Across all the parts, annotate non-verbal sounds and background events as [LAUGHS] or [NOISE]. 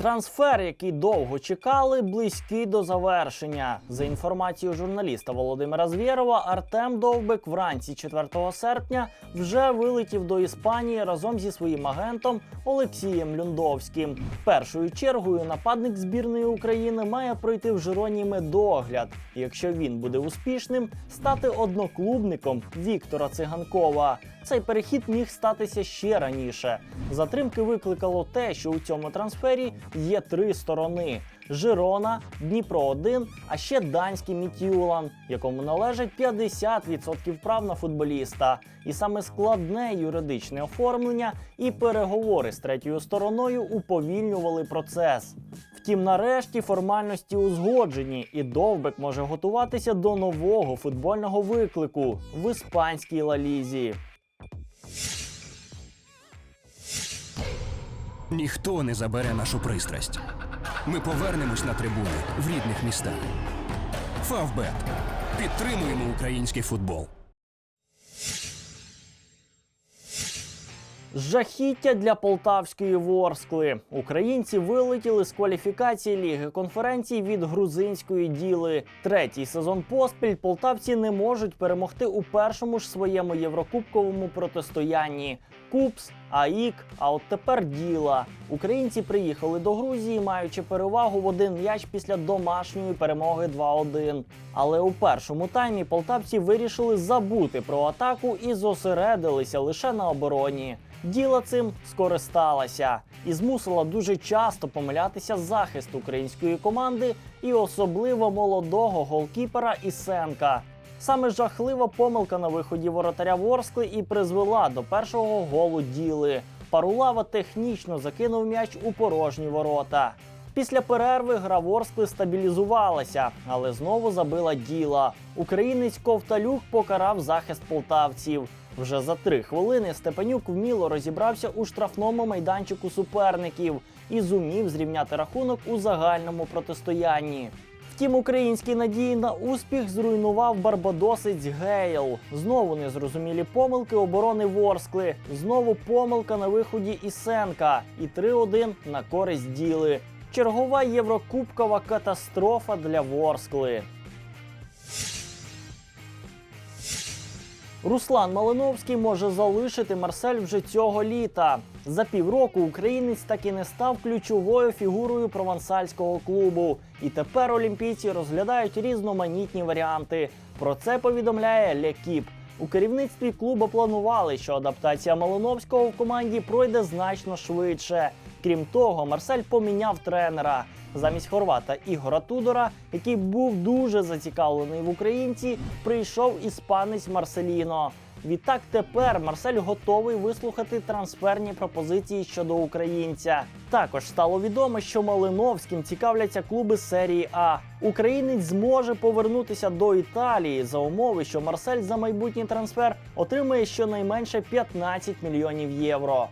Трансфер, який довго чекали, близький до завершення. За інформацією журналіста Володимира Звєрова, Артем Довбик вранці 4 серпня вже вилетів до Іспанії разом зі своїм агентом Олексієм Люндовським. Першою чергою нападник збірної України має пройти в Жироні медогляд. І якщо він буде успішним, стати одноклубником Віктора Циганкова. Цей перехід міг статися ще раніше. Затримки викликало те, що у цьому трансфері є три сторони: Жирона, Дніпро 1 а ще данський Мітюлан, якому належить 50% прав на футболіста. І саме складне юридичне оформлення і переговори з третьою стороною уповільнювали процес. Втім, нарешті формальності узгоджені, і Довбек може готуватися до нового футбольного виклику в іспанській лалізі. Ніхто не забере нашу пристрасть. Ми повернемось на трибуни в рідних містах. Фавбет. Підтримуємо український футбол. Жахіття для полтавської Ворскли. Українці вилетіли з кваліфікації Ліги конференцій від грузинської діли. Третій сезон поспіль полтавці не можуть перемогти у першому ж своєму єврокубковому протистоянні. Купс, АІК, а от тепер діла. Українці приїхали до Грузії, маючи перевагу в один м'яч після домашньої перемоги 2-1. Але у першому таймі полтавці вирішили забути про атаку і зосередилися лише на обороні. Діла цим скористалася і змусила дуже часто помилятися захист української команди і особливо молодого голкіпера Ісенка. Саме жахлива помилка на виході воротаря Ворскли і призвела до першого голу діли. Парулава технічно закинув м'яч у порожні ворота. Після перерви гра Ворскли стабілізувалася, але знову забила діла. Українець Ковталюк покарав захист полтавців. Вже за три хвилини Степанюк вміло розібрався у штрафному майданчику суперників і зумів зрівняти рахунок у загальному протистоянні. Втім, українські надії на успіх зруйнував барбадосець Гейл. Знову незрозумілі помилки оборони Ворскли. Знову помилка на виході Ісенка. І 3-1 на користь діли. Чергова єврокубкова катастрофа для Ворскли. Руслан Малиновський може залишити Марсель вже цього літа. За півроку українець так і не став ключовою фігурою провансальського клубу. І тепер олімпійці розглядають різноманітні варіанти. Про це повідомляє Лекіп. У керівництві клубу планували, що адаптація Малиновського в команді пройде значно швидше. Крім того, Марсель поміняв тренера. Замість хорвата Ігора Тудора, який був дуже зацікавлений в українці, прийшов іспанець Марселіно. Відтак тепер Марсель готовий вислухати трансферні пропозиції щодо українця. Також стало відомо, що Малиновським цікавляться клуби серії А. Українець зможе повернутися до Італії за умови, що Марсель за майбутній трансфер отримає щонайменше 15 мільйонів євро.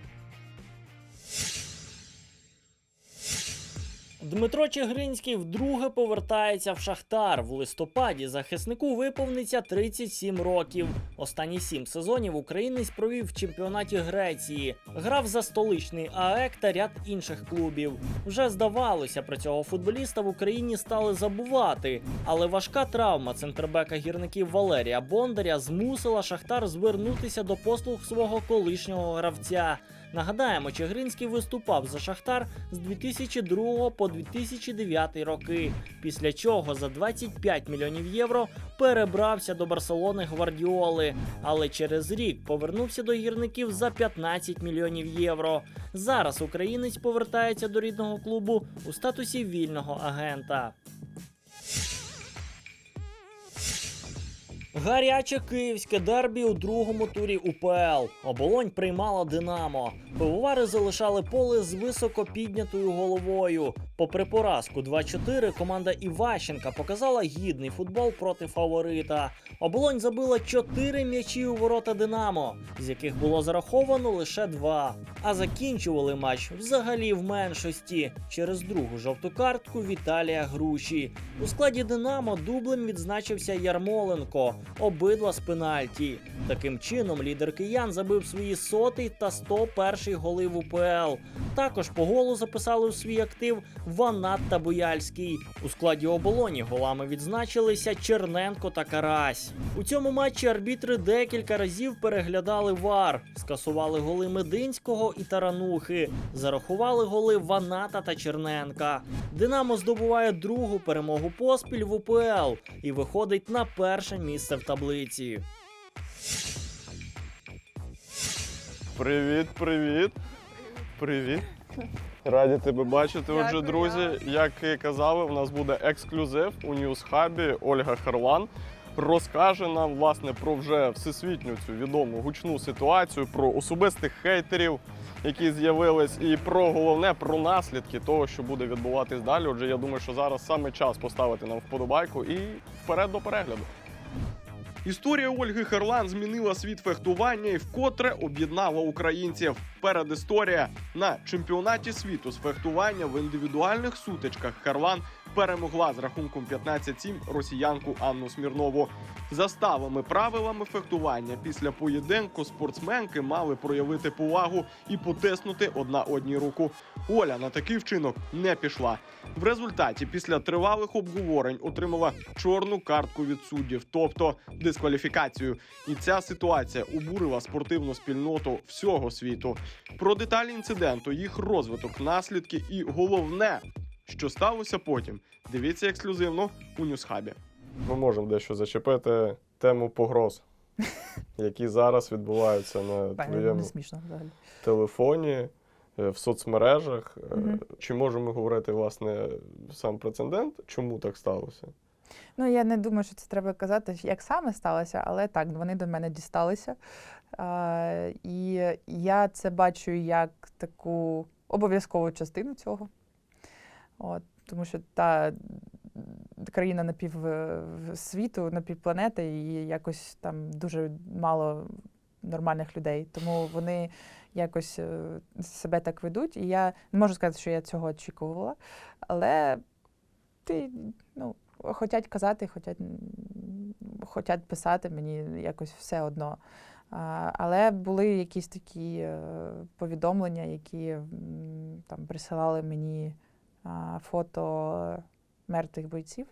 Дмитро Чигринський вдруге повертається в Шахтар. В листопаді захиснику виповниться 37 років. Останні сім сезонів українець провів в чемпіонаті Греції, грав за столичний АЕК та ряд інших клубів. Вже здавалося, про цього футболіста в Україні стали забувати. Але важка травма центрбека гірників Валерія Бондаря змусила Шахтар звернутися до послуг свого колишнього гравця. Нагадаємо, Чигринський виступав за Шахтар з 2002 по 2009 роки, після чого за 25 мільйонів євро перебрався до Барселони Гвардіоли, але через рік повернувся до гірників за 15 мільйонів євро. Зараз українець повертається до рідного клубу у статусі вільного агента. Гаряче київське дербі у другому турі УПЛ. Оболонь приймала Динамо. Пивовари залишали поле з високо піднятою головою. Попри поразку 2-4, команда Іващенка показала гідний футбол проти фаворита. Оболонь забила 4 м'ячі у ворота Динамо, з яких було зараховано лише 2. А закінчували матч взагалі в меншості через другу жовту картку Віталія Груші. У складі Динамо дублем відзначився Ярмоленко. Обидва з пенальті. Таким чином, лідер киян забив свої сотий та 101 голи в УПЛ. Також по голу записали у свій актив Ванат та Бояльський. У складі оболоні голами відзначилися Черненко та Карась. У цьому матчі арбітри декілька разів переглядали вар, скасували голи Мединського і Таранухи, зарахували голи Ваната та Черненка. Динамо здобуває другу перемогу поспіль в УПЛ і виходить на перше місце в таблиці. Привіт, привіт. Привіт. Раді тебе бачити. Отже, друзі, як і казали, у нас буде ексклюзив у Ньюсхабі. Ольга Харлан розкаже нам власне про вже всесвітню цю відому гучну ситуацію, про особистих хейтерів, які з'явились, і про головне про наслідки того, що буде відбуватись далі. Отже, я думаю, що зараз саме час поставити нам вподобайку і вперед до перегляду. Історія Ольги Харлан змінила світ фехтування і вкотре об'єднала українців. Передісторія на чемпіонаті світу з фехтування в індивідуальних сутичках Харлан перемогла з рахунком 15-7 росіянку Анну Смірнову. За ставими правилами фехтування після поєдинку спортсменки мали проявити повагу і потиснути одна одній руку. Оля на такий вчинок не пішла. В результаті, після тривалих обговорень, отримала чорну картку від суддів, тобто дискваліфікацію. І ця ситуація обурила спортивну спільноту всього світу. Про деталі інциденту, їх розвиток, наслідки і головне, що сталося потім. Дивіться ексклюзивно у Ньюсхабі. Ми можемо дещо зачепити тему погроз, [LAUGHS] які зараз відбуваються на смішно взагалі. телефоні, е, в соцмережах. Мгм. Чи можемо говорити власне сам прецедент? Чому так сталося? Ну, я не думаю, що це треба казати, як саме сталося, але так, вони до мене дісталися. А, і я це бачу як таку обов'язкову частину цього. От, тому що та країна напів е, напівпланети, і якось там дуже мало нормальних людей. Тому вони якось е, себе так ведуть. І я не можу сказати, що я цього очікувала, але ти, ну, хотять казати, хотять, м, хотять писати, мені якось все одно. Але були якісь такі е, повідомлення, які там присилали мені фото мертвих бойців.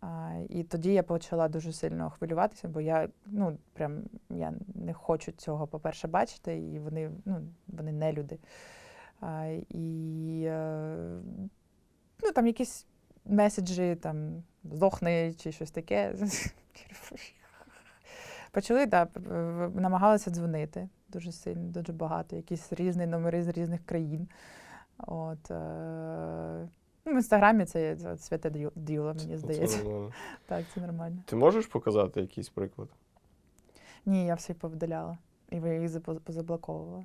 А, і тоді я почала дуже сильно хвилюватися, бо я ну прям я не хочу цього, по-перше, бачити, і вони, ну, вони не люди. А, і е, ну, там якісь меседжі, там здохни чи щось таке. [LAUGHS] Почали, да, намагалися дзвонити дуже сильно, дуже багато, якісь різні номери з різних країн. От, е, ну, в інстаграмі це, це святе діло, мені Це здається. нормально. [LAUGHS] Так, це нормально. Ти можеш показати якийсь приклад? Ні, я все повидаляла. І ви їх позаблоковувала.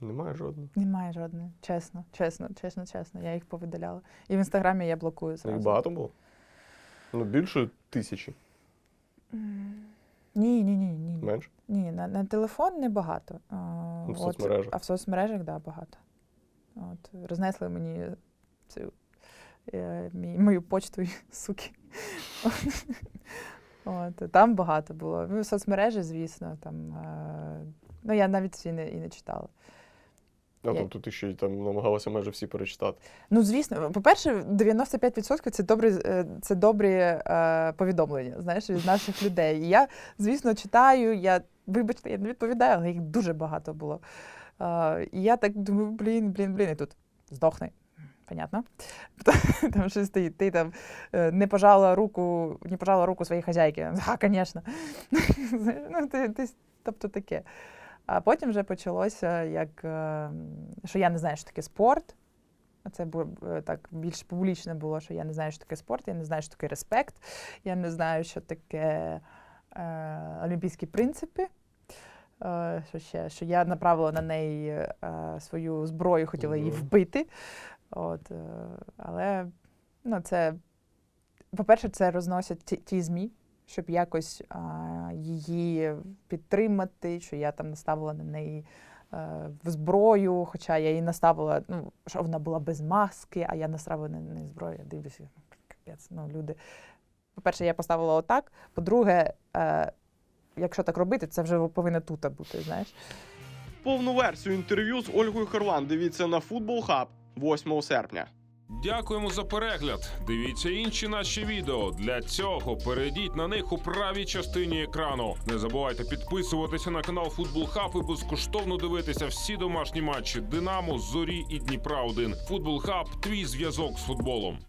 Немає жодного. Немає жодної. Чесно, чесно, чесно, чесно. Я їх повидаляла. І в інстаграмі я блокую Їх зразу. багато було? Ну, більше тисячі. Ні, ні, ні, ні. Менше? Ні, на, на телефон небагато. А, Ну, в от. А в соцмережах, так, да, багато. От, рознесли мені цю е, мій, мою почту, [LAUGHS] суки. От, там багато було. Ну, соцмережі, звісно, там. Е, ну, я навіть і не, і не читала. А, тобто ти ще й там намагалася майже всі перечитати. Ну, звісно, по-перше, 95% це добрі, е, це добрі е, повідомлення, знаєш, від наших людей. І я, звісно, читаю, я, вибачте, я не відповідаю, але їх дуже багато було. І я так думаю, блін, блін, блін, і тут здохни. Понятно? [LAUGHS] Там щось стоїть, ти там не пожала руку, не пожала руку своїй хазяйки. А, звісно. ну, ти, ти, тобто таке. А потім вже почалося, як, е, що я не знаю, що таке спорт. Це е, так більш публічно було, що я не знаю, що таке спорт, я не знаю, що таке респект, я не знаю, що таке е, олімпійські принципи. Е, що ще? Що я направила на неї е, свою зброю, хотіла її вбити. От, е, але ну, це, по-перше, це розносять ті, ті ЗМІ, щоб якось а, її підтримати, що я там наставила на неї в зброю, хоча я її наставила, ну, що вона була без маски, а я наставила на неї зброю. Я дивлюся, капець, ну, люди. По-перше, я поставила отак. По-друге, якщо так робити, це вже повинно тут бути, знаєш. Повну версію інтерв'ю з Ольгою Харлан дивіться на Футбол Хаб 8 серпня. Дякуємо за перегляд. Дивіться інші наші відео. Для цього перейдіть на них у правій частині екрану. Не забувайте підписуватися на канал Футбол Хаб і безкоштовно дивитися всі домашні матчі Динамо, Зорі і Дніпра 1 Футбол Хаб твій зв'язок з футболом.